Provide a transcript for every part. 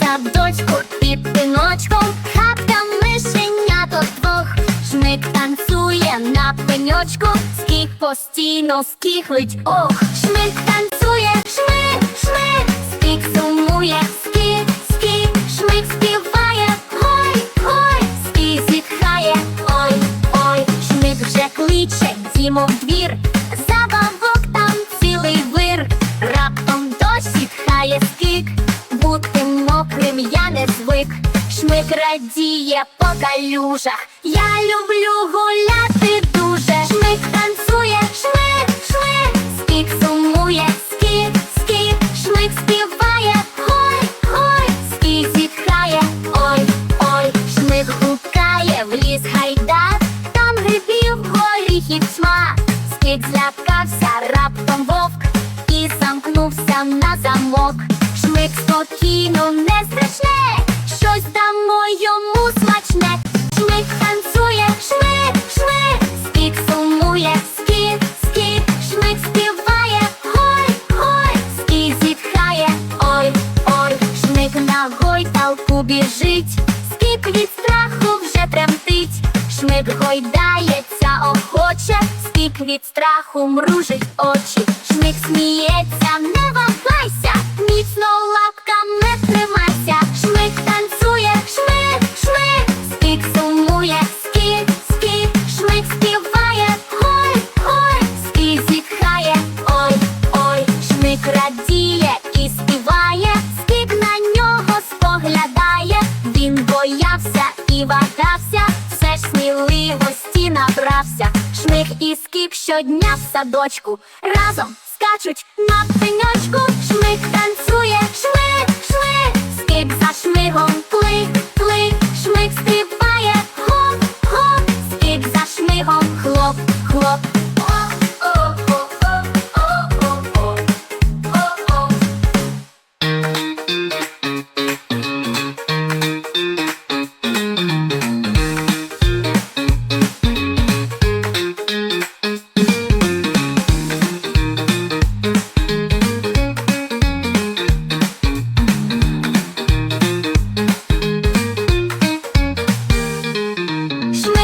садочку під піночком, хапка мишенята двох, шмик танцює на пеньочку, скік постійно скіхлить, ох, шмик танцює, шмик, шмик, скік сумує, скік, скік, шмик співає, ой, ой, скік зітхає, ой, ой, шмик вже кличе, дімо в двір. Забавок там цілий вир, раптом дощ зітхає скік, будь мокрим я не звик. Шмик радіє по калюжах. Я люблю гуляти дуже. Шмик танцює, шмик, шмик, скік сумує, скік, скік, шмик співає, хой, хой, скік зітхає, ой, ой, шмик гукає в ліс гайдак, там грибів горіхів смак. Скік злякався раптом вовк і замкнувся на замок. Шмик спокійно, не страшне, щось дамо йому смачне. Шмик танцює, шмик, шмик, скік сумує, скік, скік, шмик співає, гой, гой, скік зітхає, ой, ой, шмик на гойдалку біжить, скік від страху вже тремтить, шмик гойдається охоче, скік від страху мружить очі, шмик сміється, вагався, все ж сміливості набрався. Шмик і скіп щодня в садочку разом скачуть на пеньочку. Шмик танцює, шмик, шмик,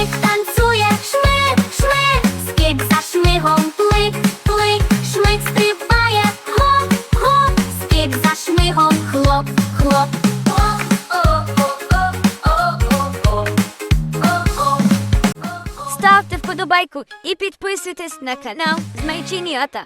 Шмик танцює, шмик, шмик, скик за шмигом, плик, плик, шмик співає, хоп, хоп, скик за шмигом, хлоп, хлоп. Ставте вподобайку і підписуйтесь на канал Змайченята.